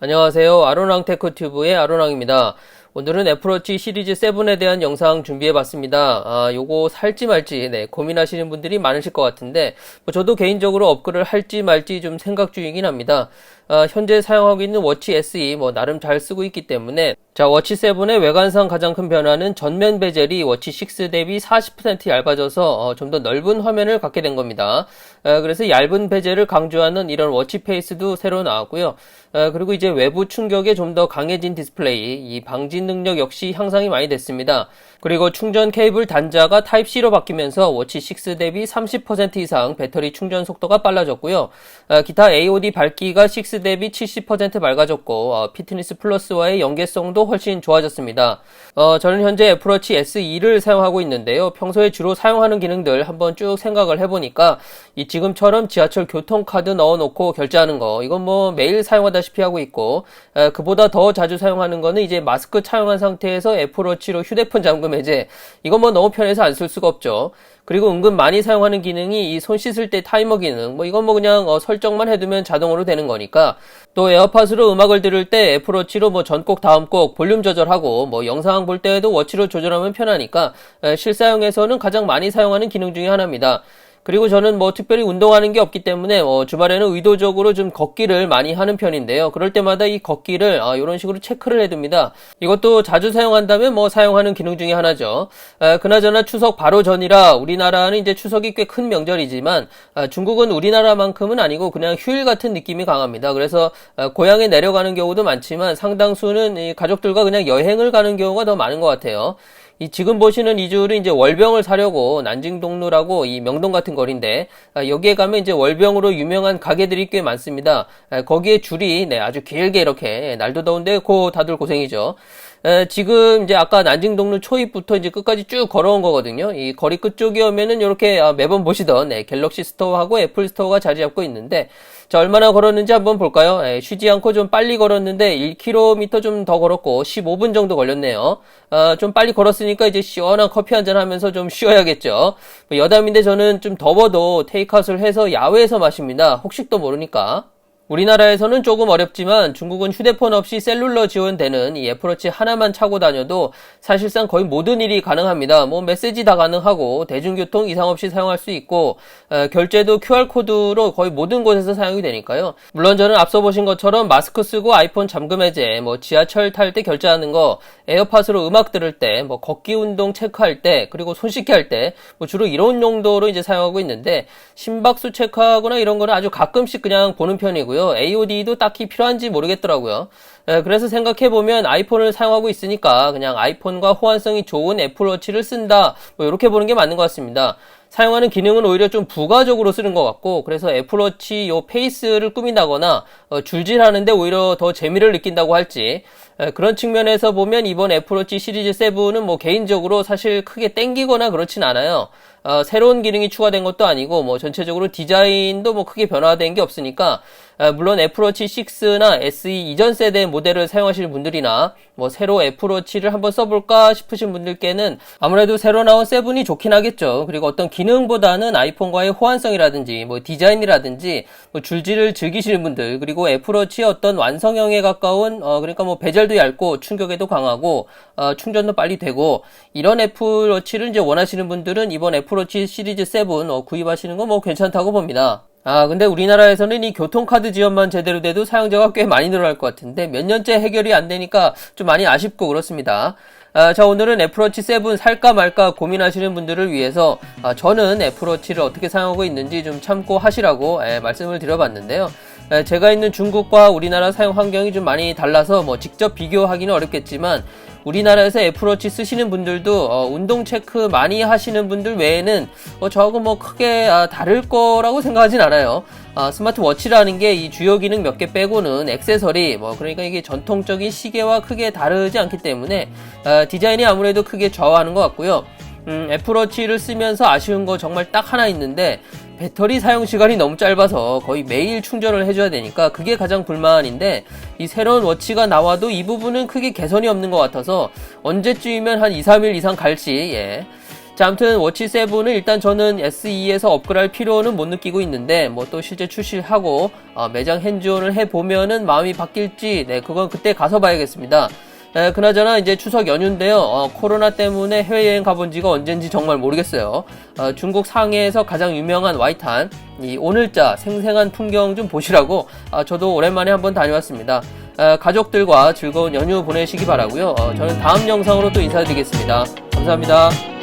안녕하세요. 아로랑 테크튜브의 아로랑입니다. 오늘은 애플워치 시리즈 7에 대한 영상 준비해 봤습니다. 아, 요거 살지 말지, 네, 고민하시는 분들이 많으실 것 같은데, 뭐 저도 개인적으로 업글을 할지 말지 좀 생각 중이긴 합니다. 아, 현재 사용하고 있는 워치 SE, 뭐, 나름 잘 쓰고 있기 때문에, 자, 워치 7의 외관상 가장 큰 변화는 전면 베젤이 워치 6 대비 40% 얇아져서 어, 좀 더 넓은 화면을 갖게 된 겁니다. 어, 그래서 얇은 베젤을 강조하는 이런 워치 페이스도 새로 나왔고요. 어, 그리고 이제 외부 충격에 좀 더 강해진 디스플레이, 이 방진 능력 역시 향상이 많이 됐습니다. 그리고 충전 케이블 단자가 타입C로 바뀌면서 워치 6 대비 30% 이상 배터리 충전 속도가 빨라졌고요. 어, 기타 AOD 밝기가 6 대비 70% 맑아졌고 어, 피트니스 플러스와의 연계성도 훨씬 좋아졌습니다. 어, 저는 현재 애플워치 SE를 사용하고 있는데요. 평소에 주로 사용하는 기능들 한번 쭉 생각을 해보니까 이 지금처럼 지하철 교통카드 넣어놓고 결제하는 거 이건 뭐 매일 사용하다시피 하고 있고 에, 그보다 더 자주 사용하는 거는 이제 마스크 착용한 상태에서 애플워치로 휴대폰 잠금 해제 이건 뭐 너무 편해서 안 쓸 수가 없죠. 그리고 은근 많이 사용하는 기능이 이 손 씻을 때 타이머 기능 뭐 이건 뭐 그냥 어, 설정만 해두면 자동으로 되는 거니까 또 에어팟으로 음악을 들을 때 애플워치로 뭐 전곡 다음 곡 볼륨 조절하고 뭐 영상 볼 때에도 워치로 조절하면 편하니까 에, 실사용에서는 가장 많이 사용하는 기능 중에 하나입니다. 그리고 저는 뭐 특별히 운동하는 게 없기 때문에 어, 주말에는 의도적으로 좀 걷기를 많이 하는 편인데요. 그럴 때마다 이 걷기를 아, 이런 식으로 체크를 해둡니다. 이것도 자주 사용한다면 뭐 사용하는 기능 중에 하나죠. 아, 그나저나 추석 바로 전이라 우리나라는 이제 추석이 꽤 큰 명절이지만 아, 중국은 우리나라만큼은 아니고 그냥 휴일 같은 느낌이 강합니다. 그래서 아, 고향에 내려가는 경우도 많지만 상당수는 이 가족들과 그냥 여행을 가는 경우가 더 많은 것 같아요. 이 지금 보시는 이 줄은 이제 월병을 사려고 난징동로라고 이 명동 같은 거리인데 아, 여기에 가면 이제 월병으로 유명한 가게들이 꽤 많습니다. 아, 거기에 줄이 네, 아주 길게 이렇게 날도 더운데 고 다들 고생이죠. 에, 지금 이제 아까 난징동로 초입부터 이제 끝까지 쭉 걸어온 거거든요. 이 거리 끝쪽에 오면은 이렇게 아, 매번 보시던 네, 갤럭시 스토어하고 애플 스토어가 자리 잡고 있는데 자 얼마나 걸었는지 한번 볼까요? 에, 쉬지 않고 좀 빨리 걸었는데 1km 좀 더 걸었고 15분 정도 걸렸네요. 아, 좀 빨리 걸었으니까 이제 시원한 커피 한 잔 하면서 좀 쉬어야겠죠. 뭐 여담인데 저는 좀 더워도 테이크아웃을 해서 야외에서 마십니다. 혹시도 모르니까. 우리나라에서는 조금 어렵지만 중국은 휴대폰 없이 셀룰러 지원되는 이 애플워치 하나만 차고 다녀도 사실상 거의 모든 일이 가능합니다. 뭐 메시지 다 가능하고 대중교통 이상 없이 사용할 수 있고 에, 결제도 QR코드로 거의 모든 곳에서 사용이 되니까요. 물론 저는 앞서 보신 것처럼 마스크 쓰고 아이폰 잠금 해제, 뭐 지하철 탈 때 결제하는 거, 에어팟으로 음악 들을 때, 뭐 걷기 운동 체크할 때, 그리고 손 씻기 할 때, 뭐 주로 이런 용도로 이제 사용하고 있는데 심박수 체크하거나 이런 거는 아주 가끔씩 그냥 보는 편이고요. AOD도 딱히 필요한지 모르겠더라고요. 에, 그래서 생각해보면 아이폰을 사용하고 있으니까 그냥 아이폰과 호환성이 좋은 애플워치를 쓴다. 뭐 이렇게 보는 게 맞는 것 같습니다. 사용하는 기능은 오히려 좀 부가적으로 쓰는 것 같고 그래서 애플워치 요 페이스를 꾸민다거나 어, 줄질하는데 오히려 더 재미를 느낀다고 할지 에, 그런 측면에서 보면 이번 애플워치 시리즈 7은 뭐 개인적으로 사실 크게 땡기거나 그렇진 않아요. 어, 새로운 기능이 추가된 것도 아니고 뭐 전체적으로 디자인도 뭐 크게 변화된 게 없으니까 어, 물론 애플워치 6나 SE 이전 세대 모델을 사용하시는 분들이나 뭐 새로 애플워치를 한번 써볼까 싶으신 분들께는 아무래도 새로 나온 7이 좋긴 하겠죠. 그리고 어떤 기능보다는 아이폰과의 호환성이라든지 뭐 디자인이라든지 뭐 줄지를 즐기시는 분들 그리고 애플워치의 어떤 완성형에 가까운 어 그러니까 뭐 베젤 도 얇고 충격에도 강하고 어 충전도 빨리 되고 이런 애플워치를 이제 원하시는 분들은 이번 애플워치 시리즈 7 어 구입하시는 거 뭐 괜찮다고 봅니다. 아, 근데 우리나라에서는 이 교통카드 지원만 제대로 돼도 사용자가 꽤 많이 늘어날 것 같은데 몇 년째 해결이 안 되니까 좀 많이 아쉽고 그렇습니다. 아, 자, 오늘은 애플워치 7 살까 말까 고민하시는 분들을 위해서 아, 저는 애플워치를 어떻게 사용하고 있는지 좀 참고 하시라고 에, 말씀을 드려봤는데요. 에, 제가 있는 중국과 우리나라 사용 환경이 좀 많이 달라서 뭐 직접 비교하기는 어렵겠지만 우리나라에서 애플워치 쓰시는 분들도 어, 운동 체크 많이 하시는 분들 외에는 어, 저하고 뭐 크게 아, 다를 거라고 생각하진 않아요. 아, 스마트워치라는 게 이 주요 기능 몇 개 빼고는 액세서리 뭐 그러니까 이게 전통적인 시계와 크게 다르지 않기 때문에 아, 디자인이 아무래도 크게 좌우하는 것 같고요. 음, 애플워치를 쓰면서 아쉬운 거 정말 딱 하나 있는데 배터리 사용 시간이 너무 짧아서 거의 매일 충전을 해줘야 되니까 그게 가장 불만인데 이 새로운 워치가 나와도 이 부분은 크게 개선이 없는 것 같아서 언제쯤이면 한 2, 3일 이상 갈지 예. 자, 아무튼 워치 7은 일단 저는 SE에서 업그레이드할 필요는 못 느끼고 있는데 뭐 또 실제 출시를 하고 어, 매장 핸즈온을 해 보면은 마음이 바뀔지 네, 그건 그때 가서 봐야겠습니다. 에, 그나저나 이제 추석 연휴인데요. 어, 코로나 때문에 해외여행 가본 지가 언젠지 정말 모르겠어요. 어, 중국 상해에서 가장 유명한 와이탄, 이 오늘자 생생한 풍경 좀 보시라고 아, 저도 오랜만에 한번 다녀왔습니다. 어, 가족들과 즐거운 연휴 보내시기 바라고요. 어, 저는 다음 영상으로 또 인사드리겠습니다. 감사합니다.